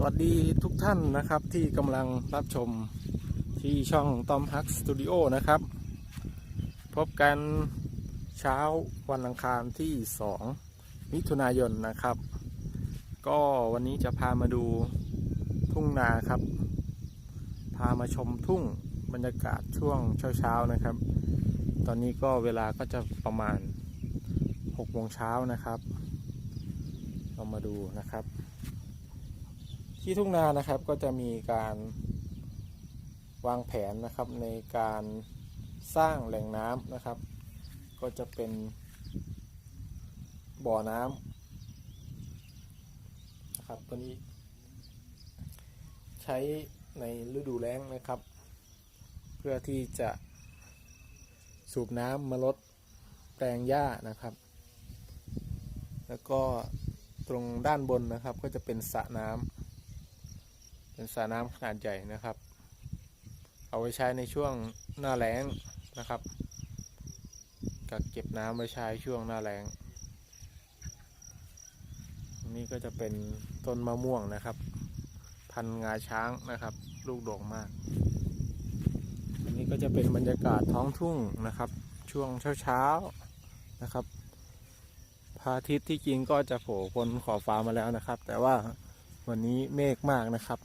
สวัสดีทุกท่านนะครับที่กำลังรับชมที่ช่องตอมฮักสตูดิโอนะครับ พบกันเช้าวันอังคารที่ 2 มิถุนายนนะครับ ก็วันนี้จะพามาดูทุ่งนาครับ พามาชมทุ่งบรรยากาศช่วงเช้าๆนะครับ ตอนนี้ก็เวลาก็จะประมาณ6โมงเช้านะครับ เรามาดูนะครับ ที่ทุ่งนานะครับก็จะมีการวางแผนนะครับในการสร้างแหล่งน้ำนะครับ ก็จะเป็นบ่อน้ำนะครับตัวนี้ ใช้ในฤดูแล้งนะครับ เพื่อที่จะสูบน้ำมาลดแปลงหญ้านะครับ แล้วก็ตรงด้านบนนะครับก็จะเป็นสระน้ำ เป็นสระน้ำขนาดใหญ่นะครับ เอาไว้ใช้ในช่วงหน้าแล้งนะครับ กักเก็บน้ำไว้ใช้ช่วงหน้าแล้ง นี่ก็จะเป็นต้นมะม่วงนะครับ พันงาช้างนะครับ ลูกโด่งมาก อันนี้ก็จะเป็นบรรยากาศท้องทุ่งนะครับ ช่วงเช้าๆนะครับพระอาทิตย์ที่จริงก็จะโผล่พ้นขอบฟ้ามาแล้วนะครับ แต่ว่าวันนี้เมฆมากนะครับ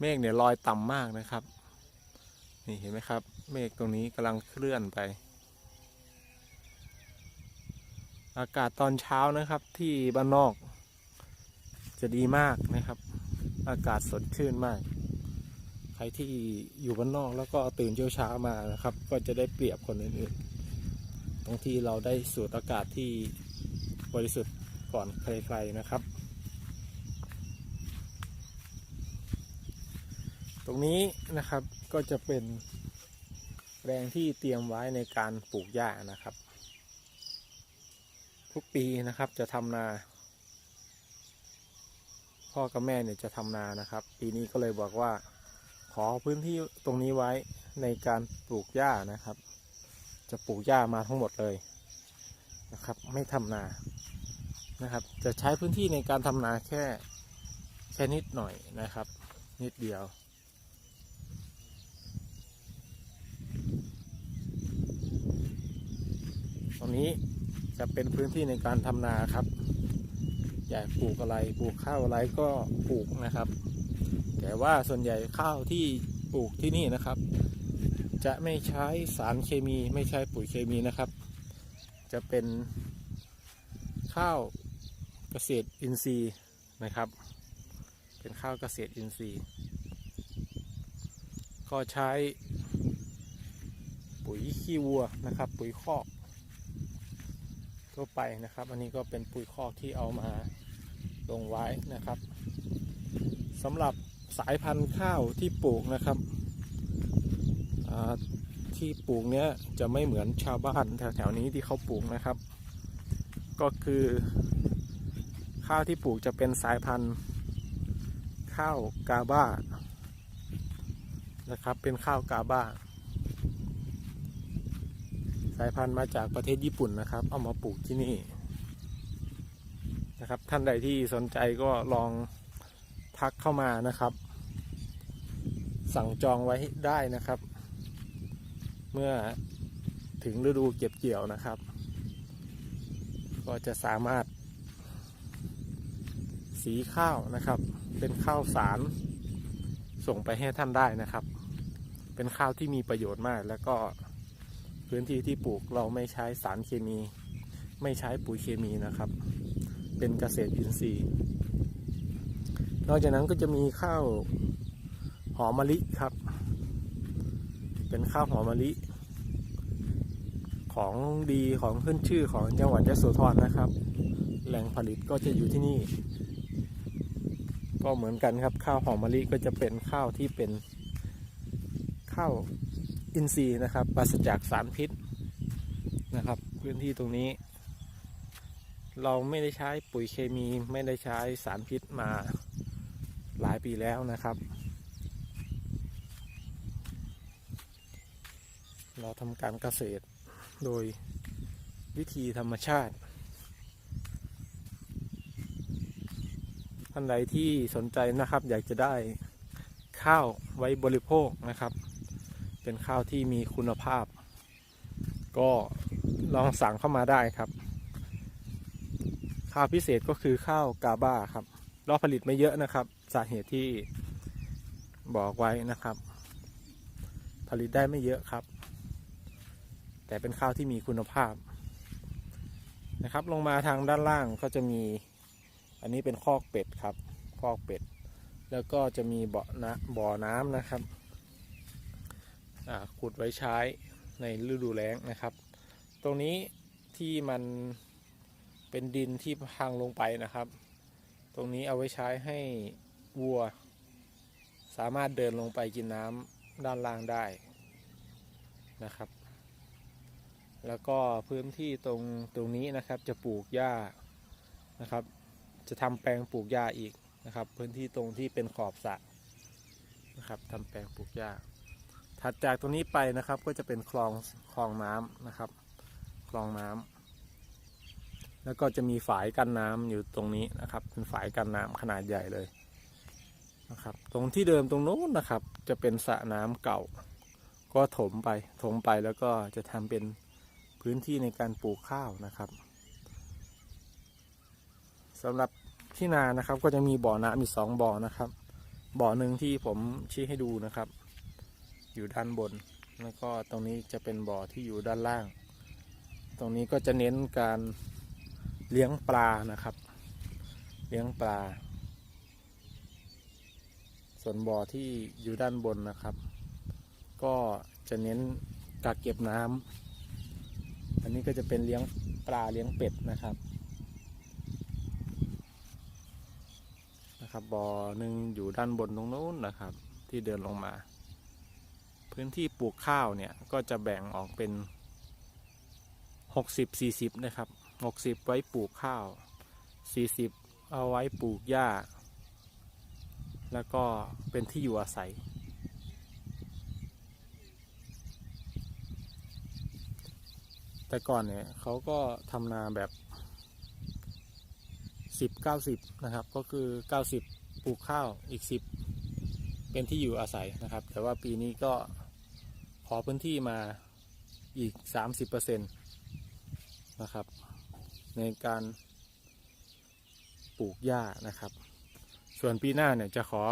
เมฆเนี่ยลอยต่ำมากนะครับ นี่เห็นไหมครับ เมฆตรงนี้กำลังเคลื่อนไป อากาศตอนเช้านะครับที่บ้านนอก จะดีมากนะครับ อากาศสดชื่นมาก ใครที่อยู่บ้านนอกแล้วก็ตื่นเช้าช้ามานะครับ ก็จะได้เปรียบคนอื่นๆ ตรงที่เราได้สูดอากาศที่บริสุทธิ์ก่อนใครๆนะครับ ตรงนี้นะครับก็จะเป็นแปลงที่เตรียมไว้ในการปลูกหญ้านะครับ ทุกปีนะครับจะทำนา พ่อกับแม่เนี่ยจะทำนานะครับ ปีนี้ก็เลยบอกว่า ขอพื้นที่ตรงนี้ไว้ในการปลูกหญ้านะครับ จะปลูกหญ้ามาทั้งหมดเลยนะครับ ไม่ทำนานะครับ จะใช้พื้นที่ในการทำนาแค่แค่นิดหน่อยนะครับ นิดเดียว ต รงนี้จะเป็นพื้นที่ในการทำนาครับ อยากปลูกอะไรปลูกข้าวอะไรก็ปลูกนะครับ แต่ว่าส่วนใหญ่ข้าวที่ปลูกที่นี่นะครับ จะไม่ใช้สารเคมีไม่ใช้ปุ๋ยเคมีนะครับ จะเป็นข้าวเกษตรอินทรีย์นะครับ เป็นข้าวเกษตรอินทรีย์ ก็ใช้ปุ๋ยขี้วัวนะครับ ปุ๋ยคอก ทั่วไปนะครับ อันนี้ก็เป็นปุ๋ยคอกที่เอามาลงไว้นะครับสำหรับสายพันธุ์ข้าวที่ปลูกนะครับที่ปลูกเนี้ยจะไม่เหมือนชาวบ้านแถวๆนี้ที่เขาปลูกนะครับ ก็คือข้าวที่ปลูกจะเป็นสายพันธุ์ ข้าวกาบ้านะครับเป็นข้าวกาบ้า สายพันธุ์มาจากประเทศญี่ปุ่นนะครับ เอามาปลูกที่นี่นะครับ ท่านใดที่สนใจก็ลองทักเข้ามานะครับ สั่งจองไว้ได้นะครับ เมื่อถึงฤดูเก็บเกี่ยวนะครับ ก็จะสามารถ สีข้าวนะครับ เป็นข้าวสารส่งไปให้ท่านได้นะครับ เป็นข้าวที่มีประโยชน์มากแล้วก็ พื้นที่ที่ปลูกเราไม่ใช้สารเคมี ไม่ใช้ปุ๋ยเคมีนะครับ เป็นเกษตรอินทรีย์ นอกจากนั้นก็จะมีข้าวหอมมะลิครับ เป็นข้าวหอมมะลิ ของดีของขึ้นชื่อของจังหวัดยะโสธรนะครับ แหล่งผลิตก็จะอยู่ที่นี่ ก็เหมือนกันครับข้าวหอมมะลิก็จะเป็นข้าวที่เป็นข้าว อินทรีย์นะครับปราศจากสารพิษนะครับ พื้นที่ตรงนี้ เราไม่ได้ใช้ปุ๋ยเคมีไม่ได้ใช้สารพิษมาหลายปีแล้วนะครับ เราทำการเกษตรโดยวิธีธรรมชาติท่านใดที่สนใจนะครับ อยากจะได้ข้าวไว้บริโภคนะครับ เป็นข้าวที่มีคุณภาพ ก็ลองสั่งเข้ามาได้ครับ ข้าวพิเศษก็คือข้าวกาบ้าครับเราผลิตไม่เยอะนะครับ สาเหตุที่บอกไว้นะครับ ผลิตได้ไม่เยอะครับ แต่เป็นข้าวที่มีคุณภาพนะครับ ลงมาทางด้านล่างก็จะมี อันนี้เป็นคอกเป็ดครับ คอกเป็ด แล้วก็จะมีบ่อนะบ่อน้ำนะครับ ขุดไว้ใช้ในฤดูแล้งนะครับ ตรงนี้ที่มันเป็นดินที่พังลงไปนะครับ ตรงนี้เอาไว้ใช้ให้วัว สามารถเดินลงไปกินน้ำด้านล่างได้นะครับ แล้วก็พื้นที่ตรงตรงนี้นะครับจะปลูกหญ้านะครับ จะทำแปลงปลูกหญ้าอีกนะครับ พื้นที่ตรงที่เป็นขอบสระนะครับทำแปลงปลูกหญ้า ถัดจากตรงนี้ไปนะครับก็จะเป็นคลองคลองน้ำนะครับ คลองน้ำแล้วก็จะมีฝายกันน้ำอยู่ตรงนี้นะครับ เป็นฝายกันน้ำขนาดใหญ่เลยนะครับ ตรงที่เดิมตรงโน้นนะครับ จะเป็นสระน้ำเก่า ก็ถมไปถมไปแล้วก็จะทำเป็นพื้นที่ในการปลูกข้าวนะครับสำหรับที่นานะครับก็จะมีบ่อน้ำมีสองบ่อนะครับ บ่อหนึ่งที่ผมชี้ให้ดูนะครับ อยู่ด้านบน แล้วก็ตรงนี้จะเป็นบ่อที่อยู่ด้านล่าง ตรงนี้ก็จะเน้นการเลี้ยงปลานะครับ เลี้ยงปลา ส่วนบ่อที่อยู่ด้านบนนะครับ ก็จะเน้นกักเก็บน้ำอันนี้ก็จะเป็นเลี้ยงปลาเลี้ยงเป็ดนะครับนะครับบ่อหนึ่งอยู่ด้านบนตรงนู้นนะครับ ที่เดินลงมา พื้นที่ปลูกข้าวเนี่ยก็จะแบ่งออกเป็นหกสิบสี่สิบนะครับหกสิบไว้ปลูกข้าวสี่สิบเอาไว้ปลูกหญ้า แล้วก็เป็นที่อยู่อาศัย แต่ก่อนเนี่ยเขาก็ทำนาแบบสิบเก้าสิบนะครับ ก็คือเก้าสิบปลูกข้าวอีกสิบเป็นที่อยู่อาศัยนะครับ แต่ว่าปีนี้ก็ ขอพื้นที่มาอีกสามสิบเปอร์เซ็นะครับ ในการปลูกหญ้านะครับ ส่วนปีหน้าเนี่ยจะขอ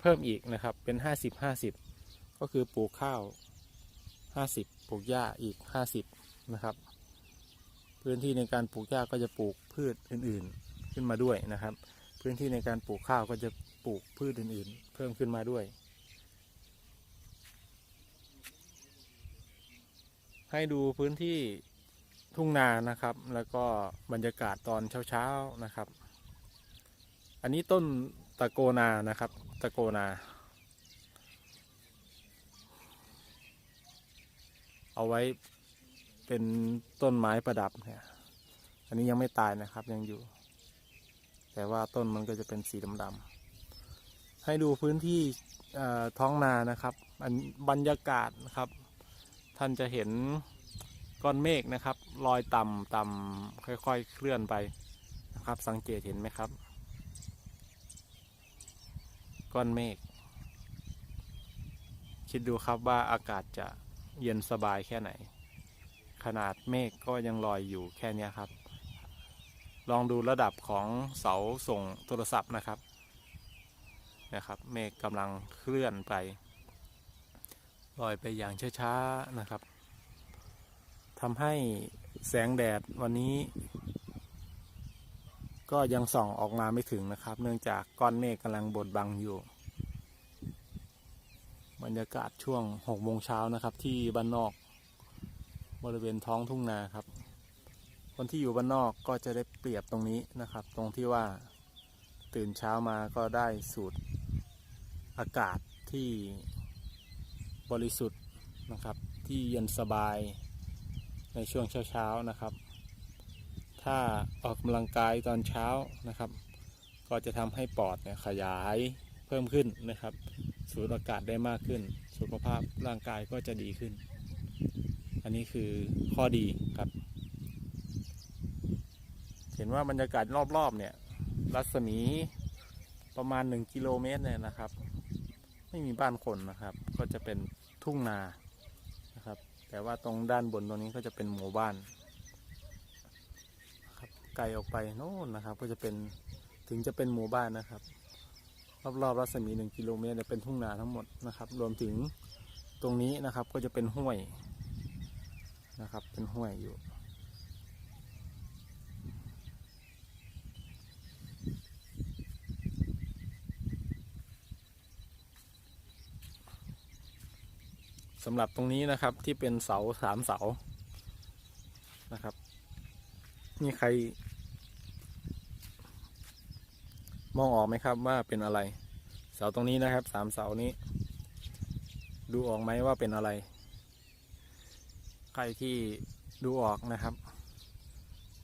เพิ่มอีกนะครับเป็นห้าสิบห้าสิบก็คือปลูกข้าวห้าสิบปลูกหญ้าอีกห้าสิบนะครับ พื้นที่ในการปลูกหญ้าก็จะปลูกพืชอื่นๆขึ้นมาด้วยนะครับ พื้นที่ในการปลูกข้าวก็จะปลูกพืชอื่นๆ เพิ่มขึ้นมาด้วย ให้ดูพื้นที่ทุ่งนานะครับ แล้วก็บรรยากาศตอนเช้าๆนะครับ อันนี้ต้นตะโกนานะครับ ตะโกนา เอาไว้เป็นต้นไม้ประดับเนี่ยอันนี้ยังไม่ตายนะครับยังอยู่ แต่ว่าต้นมันก็จะเป็นสีดำๆให้ดูพื้นที่ท้องนานะครับ อันบรรยากาศนะครับ ท่านจะเห็นก้อนเมฆนะครับลอยต่ำต่ำค่อยๆ เคลื่อนไปนะครับ สังเกตเห็นไหมครับ ก้อนเมฆคิดดูครับว่าอากาศจะเย็นสบายแค่ไหน ขนาดเมฆก็ยังลอยอยู่แค่นี้ครับ ลองดูระดับของเสาส่งโทรศัพท์นะครับนะครับ เมฆกำลังเคลื่อนไป ลอยไปอย่างช้าๆนะครับทำให้แสงแดดวันนี้ ก็ยังส่องออกมาไม่ถึงนะครับ เนื่องจากก้อนเมฆกำลังบดบังอยู่ บรรยากาศช่วง6โมงเช้านะครับ ที่บ้านนอกบริเวณท้องทุ่งนาครับ คนที่อยู่บ้านนอกก็จะได้เปรียบตรงนี้นะครับ ตรงที่ว่าตื่นเช้ามาก็ได้สูดอากาศที่ บริสุทธิ์นะครับ ที่เย็นสบายในช่วงเช้าๆนะครับ ถ้าออกกำลังกายตอนเช้านะครับ ก็จะทำให้ปอดเนี่ยขยายเพิ่มขึ้นนะครับ สูดอากาศได้มากขึ้น สุขภาพร่างกายก็จะดีขึ้น อันนี้คือข้อดีครับ เห็นว่าบรรยากาศรอบๆเนี่ยรัศมีประมาณหนึ่งกิโลเมตรเนี่ยนะครับ ไม่มีบ้านคนนะครับ ก็จะเป็น ทุ่งนานะครับ แต่ว่าตรงด้านบนตรงนี้ก็จะเป็นหมู่บ้านครับไกลออกไปโน่นนะครับ ก็จะเป็นถึงจะเป็นหมู่บ้านนะครับ รอบๆรัศมีหนึ่งกิโลเมตรเป็นทุ่งนาทั้งหมดนะครับ รวมถึงตรงนี้นะครับก็จะเป็นห้วยนะครับ เป็นห้วยอยู่ สำหรับตรงนี้นะครับที่เป็นเสาสามเสานะครับ นี่ใคร มองออกไหมครับว่าเป็นอะไร เสาตรงนี้นะครับสามเสานี้ ดูออกไหมว่าเป็นอะไร ใครที่ดูออกนะครับ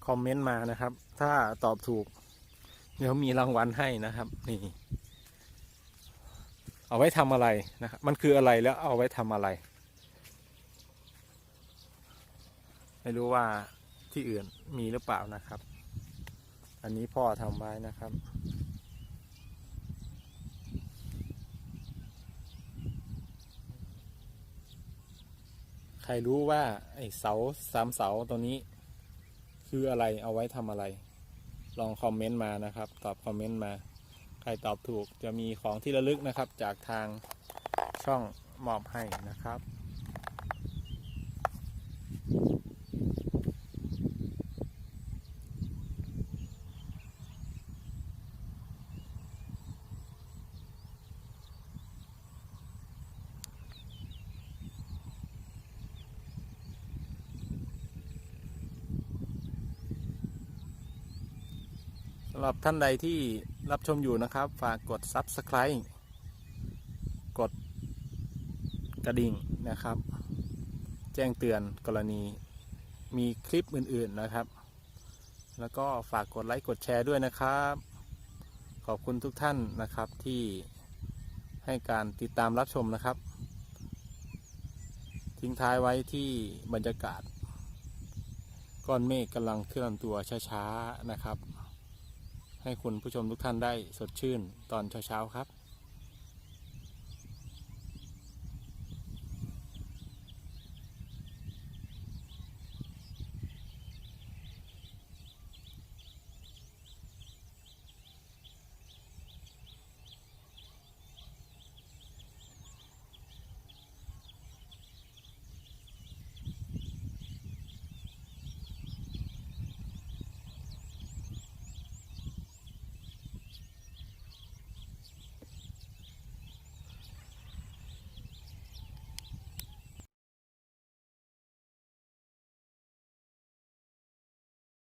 คอมเมนต์มานะครับ ถ้าตอบถูก เดี๋ยวมีรางวัลให้นะครับ นี่ เอาไว้ทำอะไรนะครับมันคืออะไรแล้วเอาไว้ทำอะไร ไม่รู้ว่าที่อื่นมีหรือเปล่านะครับ อันนี้พ่อทำไว้นะครับใครรู้ว่าไอ้เสาสามเสาตัวนี้ คืออะไรเอาไว้ทำอะไร ลองคอมเมนต์มานะครับ ตอบคอมเมนต์มา ใครตอบถูกจะมีของที่ระลึกนะครับ จากทางช่องมอบให้นะครับ สำหรับท่านใดที่รับชมอยู่นะครับ ฝากกด Subscribe กดกระดิ่งนะครับ แจ้งเตือนกรณีมีคลิปอื่นๆนะครับ แล้วก็ฝากกดไลค์กดแชร์ด้วยนะครับ ขอบคุณทุกท่านนะครับที่ให้การติดตามรับชมนะครับ ทิ้งท้ายไว้ที่บรรยากาศ ก้อนเมฆกำลังเคลื่อนตัวช้าๆนะครับ ให้คุณผู้ชมทุกท่านได้สดชื่นตอนเช้าๆครับ